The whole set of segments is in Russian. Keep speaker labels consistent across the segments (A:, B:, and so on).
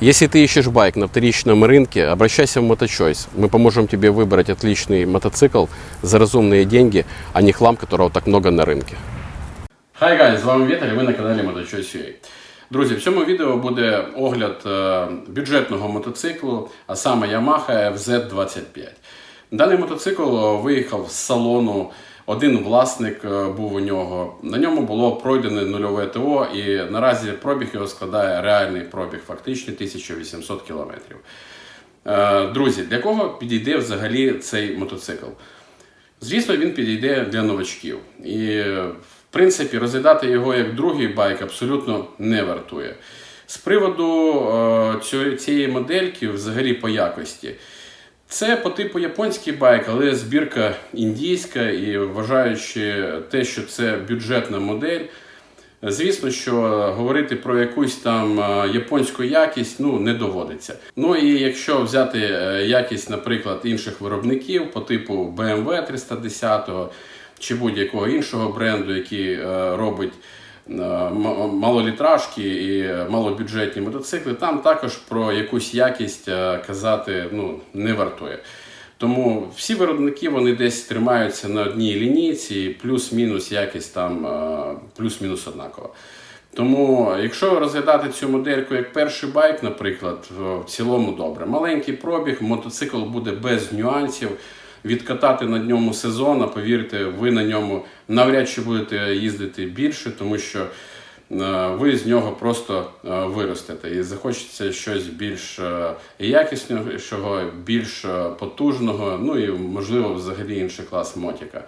A: Если ты ищешь байк на вторичном рынке, обращайся в Моточойс. Мы поможем тебе выбрать отличный мотоцикл за разумные деньги, а не хлам, которого так много на рынке. Хай гайз, з вами Віталій, ви на каналі Моточойс.ua. Друзі, в цьому відео буде огляд е, бюджетного мотоциклу, а саме Yamaha FZ25. Даний мотоцикл виїхав з салону. один власник е, був у нього. На ньому було пройдене нульове ТО, і наразі пробіг його складає реальний пробіг, фактичний 1800 кілометрів. Е, Друзі, для кого підійде взагалі цей мотоцикл? Звісно, він підійде для новачків. І, в принципі, розглядати його як другий байк абсолютно не вартує. З приводу е, цієї модельки, взагалі по якості, це по типу японський байк, але збірка індійська, і вважаючи те, що це бюджетна модель, Звісно, що говорити про якусь там е, японську якість ну не доводиться. Ну і якщо взяти е, якість, наприклад, інших виробників по типу BMW 310 чи будь-якого іншого бренду, який е, робить малолітражки і малобюджетні мотоцикли, там також про якусь якість е, казати ну не вартує. Тому всі виробники вони десь тримаються на одній лінійці, плюс-мінус якість там е, плюс-мінус однакова. Тому, якщо розглядати цю модельку як перший байк, наприклад, в цілому добре. Маленький пробіг, мотоцикл буде без нюансів. Відкатати на ньому сезон, а повірте, ви на ньому навряд чи будете їздити більше, тому що е, ви з нього просто е, виростете і захочеться щось більш е, якіснішого, більш потужного, ну і можливо взагалі інший клас мотіка.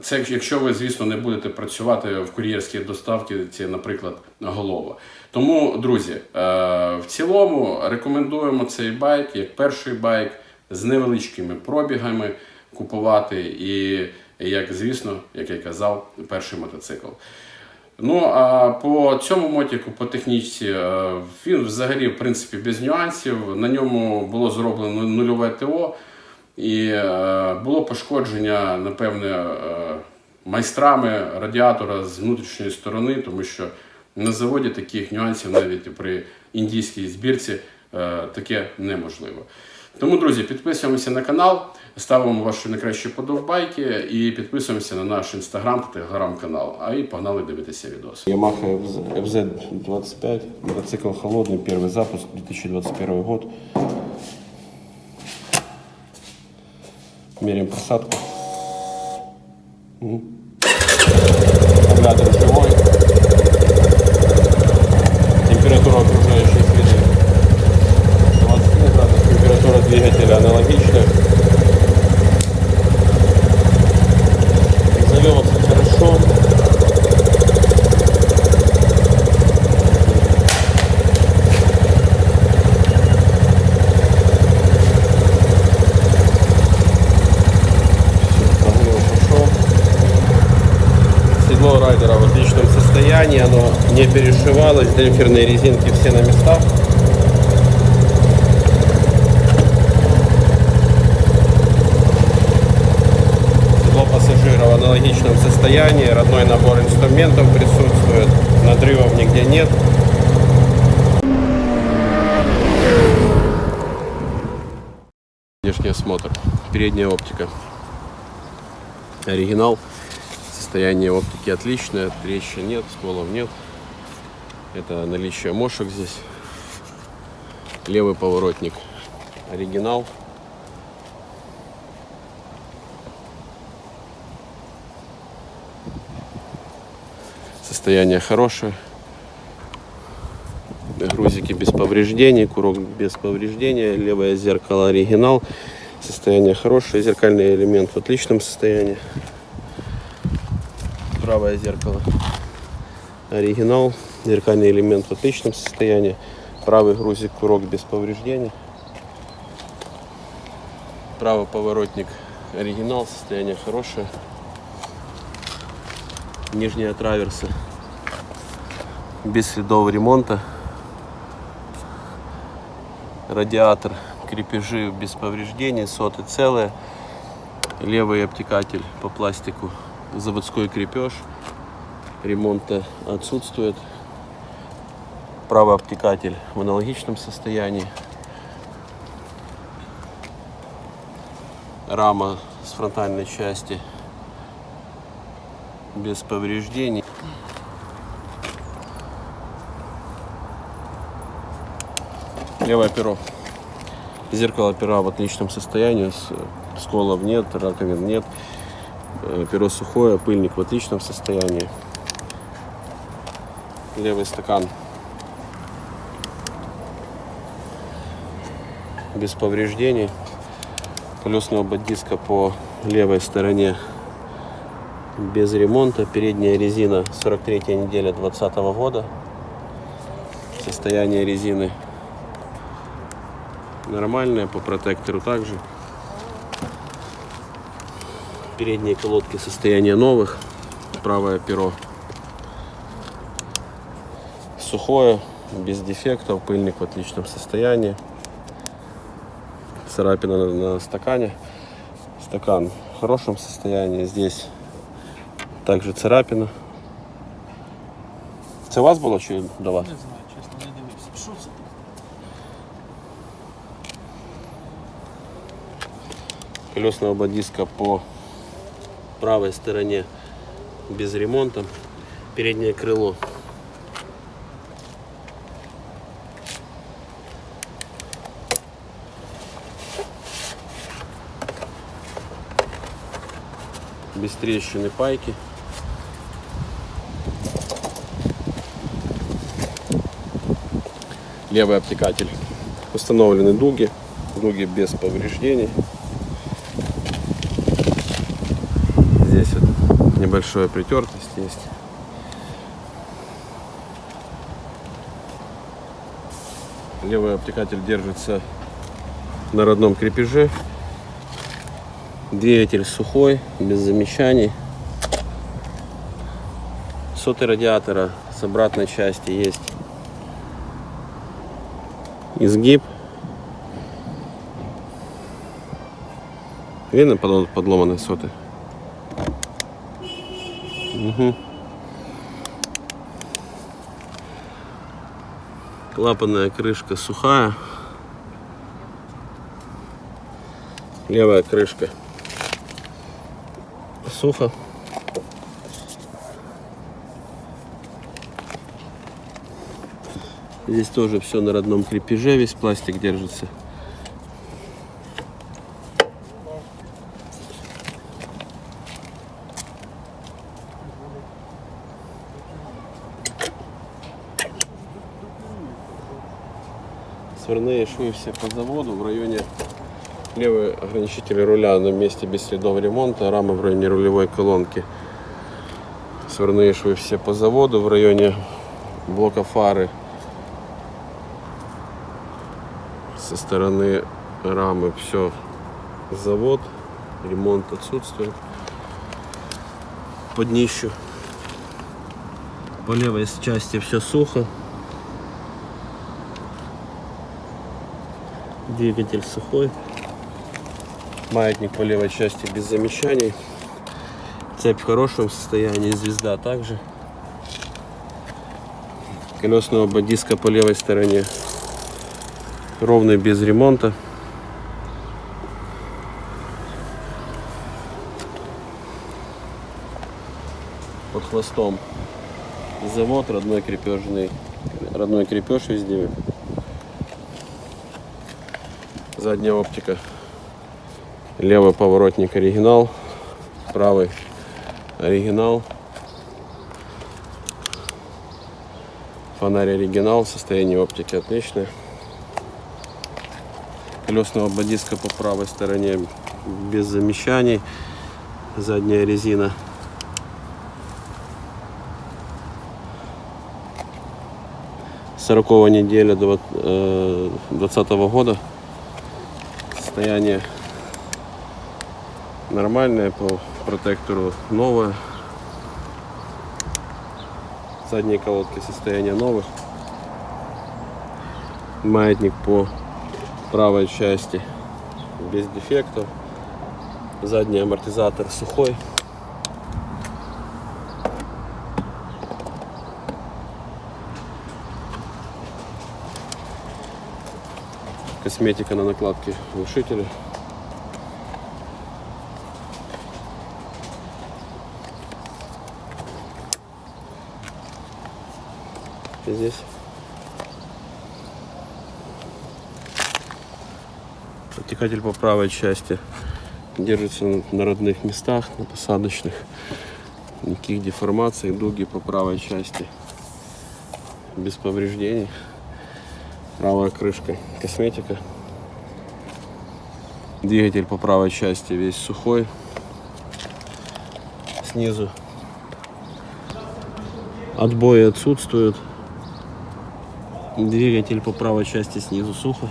A: Це якщо ви, звісно, не будете працювати в кур'єрській доставці, це, наприклад, голова. Тому, друзі, в цілому рекомендуємо цей байк як перший байк з невеличкими пробігами купувати і, як звісно, як я казав, перший мотоцикл. Ну а по цьому мотику, по технічці, е, він взагалі, в принципі, без нюансів. На ньому було зроблено нульове ТО, і е, було пошкодження, напевне, е, майстрами радіатора з внутрішньої сторони, тому що на заводі таких нюансів навіть при індійській збірці таке неможливо. Тому, друзі, підписуємося на канал, ставимо ваші найкращі подовбайки і підписуємося на наш інстаграм та телеграм-канал. А і погнали дивитися відос.
B: Yamaha FZ25, мотоцикл холодный, первый запуск, 2021 год. Меряем посадку. Мгм. Аккумулятор не перешивалось, демпферные резинки все на местах. Седло пассажира в аналогичном состоянии, родной набор инструментов присутствует, надрывов нигде нет.
A: Внешний осмотр. Передняя оптика. Оригинал. Состояние оптики отличное, трещин нет, сколов нет. Это наличие мошек здесь. Левый поворотник. Оригинал. Состояние хорошее. Грузики без повреждений, курок без повреждения, левое зеркало оригинал, состояние хорошее, зеркальный элемент в отличном состоянии, правое зеркало оригинал, зеркальный элемент в отличном состоянии, правый грузик, курок без повреждений, правый поворотник оригинал, состояние хорошее, нижняя траверса без следов ремонта. Радиатор, крепежи без повреждений, соты целые, левый обтекатель по пластику, заводской крепеж, ремонта отсутствует, Правый обтекатель в аналогичном состоянии. Рама с фронтальной части без повреждений. Левое перо. Зеркало пера в отличном состоянии, с- сколов нет, раковин нет. Э, Перо сухое, пыльник в отличном состоянии. Левый стакан без повреждений. Колесный обод диска по левой стороне без ремонта. Передняя резина 43 неделя 2020 года. Состояние резины нормальное, по протектору также. Передние колодки состояние новых. Правое перо сухое, без дефектов, пыльник в отличном состоянии. Царапина на, стакане. Стакан в хорошем состоянии. Здесь также царапина. Це у вас було чи до вас?
C: Не знаю, чесно, не дивився. Що це?
A: колесного бодиска по правой стороне без ремонта. Переднее крыло трещины пайки. Левый обтекатель. Установлены дуги. Дуги без повреждений. Здесь вот небольшая притертость есть. Левый обтекатель держится на родном крепеже. Двигатель сухой, без замечаний. Соты радиатора с обратной части есть изгиб. Видно под- подломанные соты? Мгм. Клапанная крышка сухая. Левая крышка сухо. Здесь тоже все на родном крепеже, весь пластик держится. Сварные швы все по заводу в районе левый ограничитель руля на месте без следов ремонта, рама в районе рулевой колонки. Сварные швы все по заводу в районе блока фары со стороны рамы все завод, ремонт отсутствует. Под днищу. По левой части все сухо. Двигатель сухой. Маятник по левой части без замечаний. Цепь в хорошем состоянии, звезда также. Колесного оба диска по левой стороне ровный без ремонта. Под хвостом завод, родной крепежный, родной крепеж везде. Задняя оптика. Левый поворотник оригинал, правый оригинал. Фонарь оригинал, состояние оптики отличное. Колесного бодиска по правой стороне без замечаний. Задняя резина. Сороковая неделя 2020 года. Состояние нормальная, по протектору новая. Задние колодки состояние новых. Маятник по правой части без дефектов. Задний амортизатор сухой. Косметика на накладке глушителя. И здесь Подтекатель по правой части держится на родных местах, на посадочных. Никаких деформаций, дуги по правой части. Без повреждений. Правая крышка. Косметика. Двигатель по правой части весь сухой. Снизу отбои отсутствуют. Двигатель по правой части снизу сухо.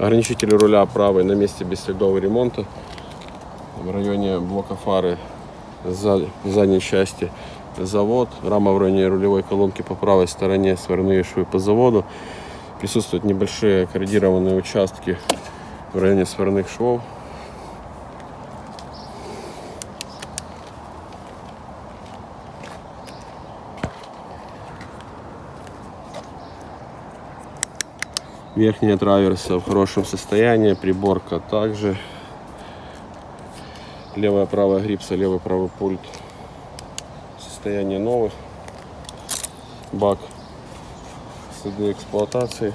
A: Ограничитель руля правый на месте без следов ремонта. В районе блока фары за- задней части завод. Рама в районе рулевой колонки по правой стороне, сварные швы по заводу. Присутствуют небольшие корродированные участки в районе сварных швов. Верхняя траверса в хорошем состоянии, приборка также. Левая, правая грипса, левый, правый пульт. Состояние новых. Бак. Следы эксплуатации.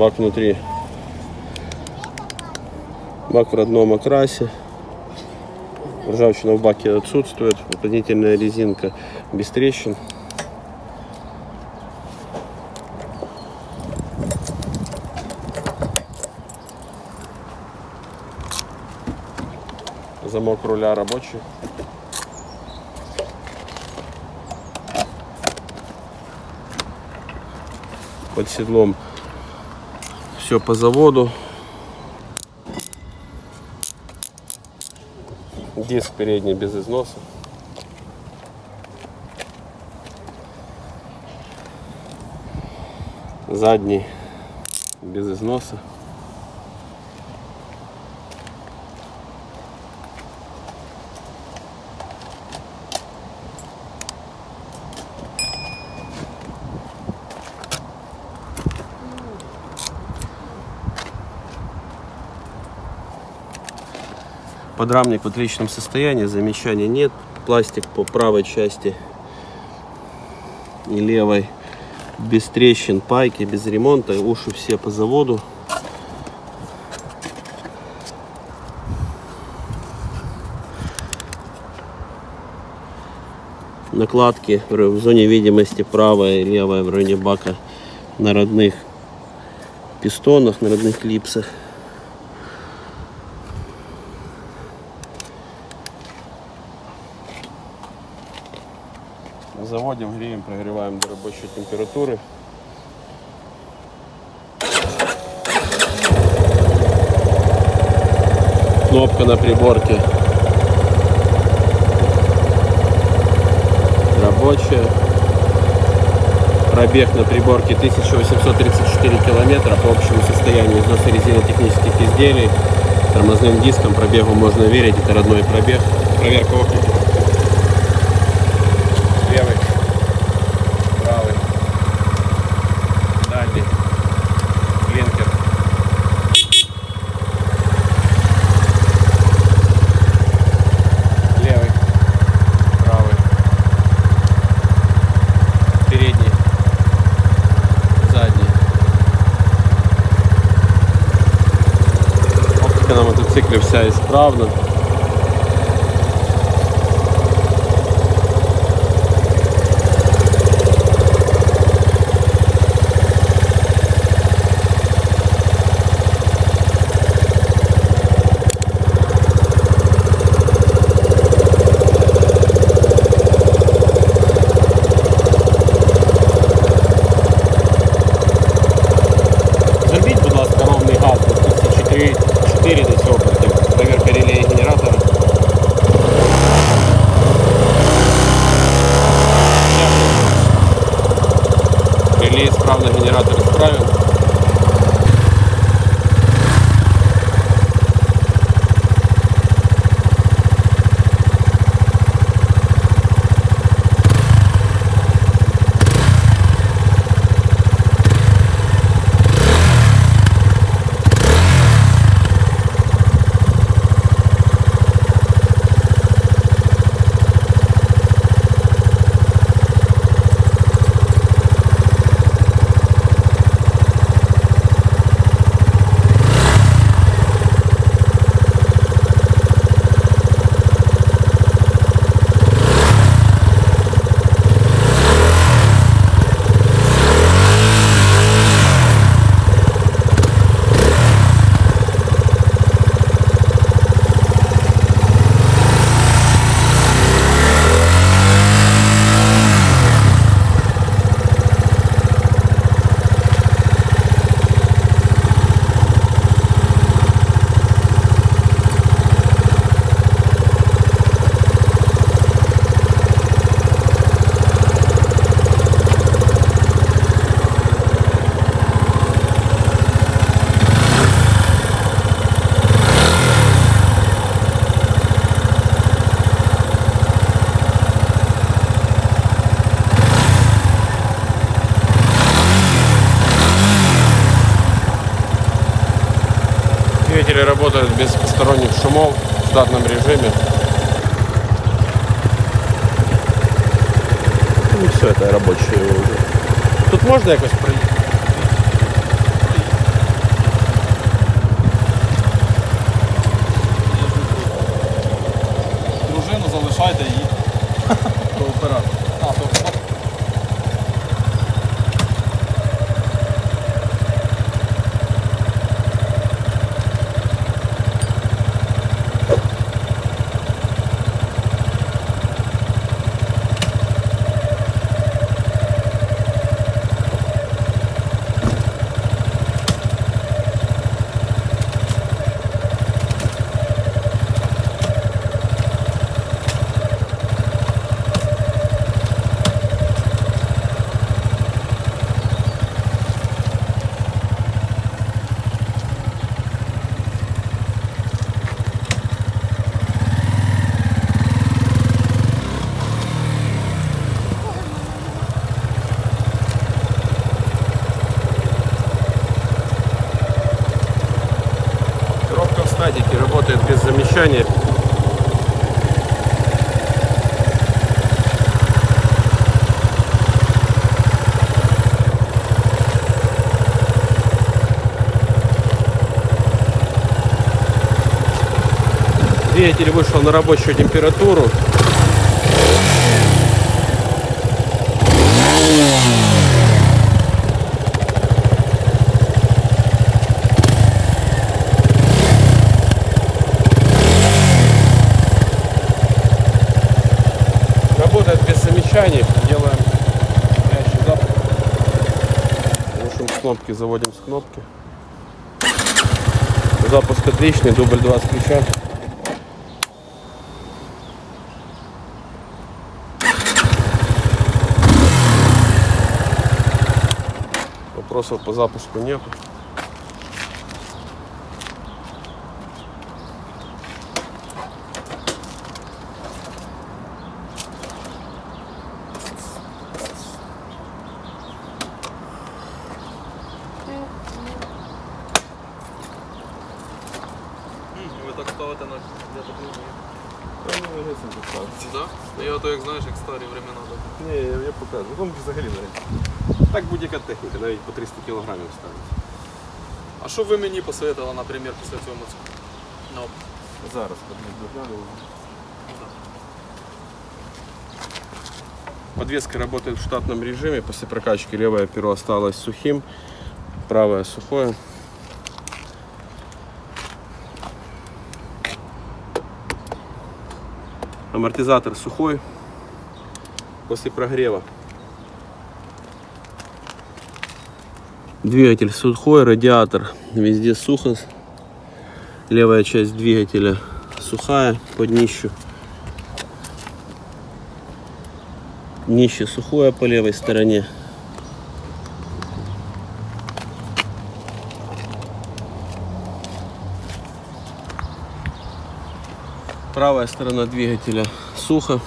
A: Бак внутри. Бак в родном окрасе. Ржавчина в баке отсутствует. Уплотнительная резинка без трещин. Замок руля рабочий. Под седлом все по заводу. Диск передний без износа. Задний без износа. Подрамник в отличном состоянии, замечаний нет. Пластик по правой части и левой без трещин, пайки, без ремонта. Уши все по заводу. Накладки в зоне видимости правая и левая в районе бака на родных пистонах, на родных клипсах. Заводим, греем, прогреваем до рабочей температуры. Кнопка на приборке рабочая. Пробег на приборке 1834 километра по общему состоянию износа резины технических изделий. Тормозным диском пробегу можно верить, это родной пробег. Проверка оптики. Левый, правый, дальний, клинкер. Левый, правый, передний, задний. Мотоцикле вся исправна. И исправно генератор исправен. Двигатели работают без посторонних шумов в штатном режиме. Ну все, это рабочие уже. Тут можно якось замещания. Двигатель вышел на рабочую температуру. Работает замечаний. Делаем горячий запуск. Глушим с кнопки, заводим с кнопки. Запуск отличный, дубль 2 с ключа. Вопросов по запуску нет.
C: Ви так ставите на я так не вмію. Да? Ну, Я то як знаєш, як старі времена. так.
A: Ні, я, я покажу. Гонки взагалі навіть. Так будь-яка техніка, навіть по 300 кг ставить.
C: А що ви мені посоветували, наприклад, після цього моцю? Ну,
A: Зараз доглянули. Подвеска работает в штатном режиме. После прокачки левое перо осталось сухим, правое сухое. Амортизатор сухой после прогрева. Двигатель сухой, радиатор везде сухо. Левая часть двигателя сухая под днищу. Днище сухое по левой стороне. Правая сторона двигателя сухо.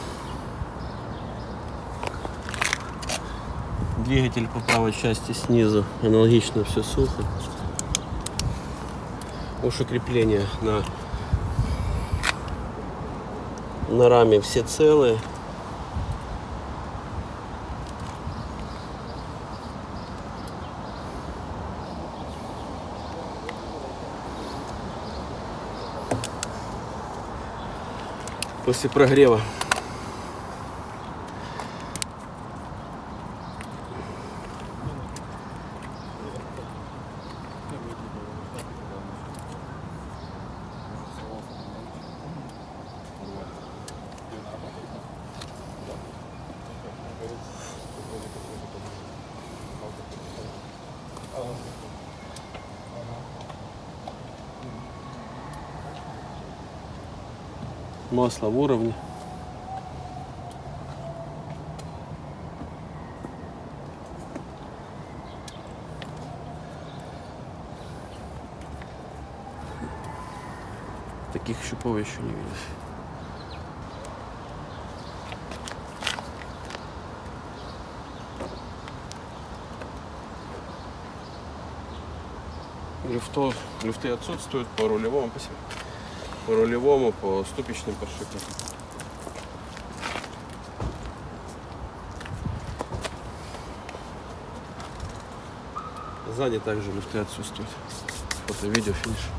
A: Двигатель по правой части снизу аналогично все сухо. Уши крепления на, на раме все целые. После прогрева масло в уровне. Таких щупов еще не видел. Люфтов, люфты отсутствуют по рулевому, спасибо. По рулевому, по ступичным подшипникам. Сзади также люфты отсутствуют. Фото, видео, финиш.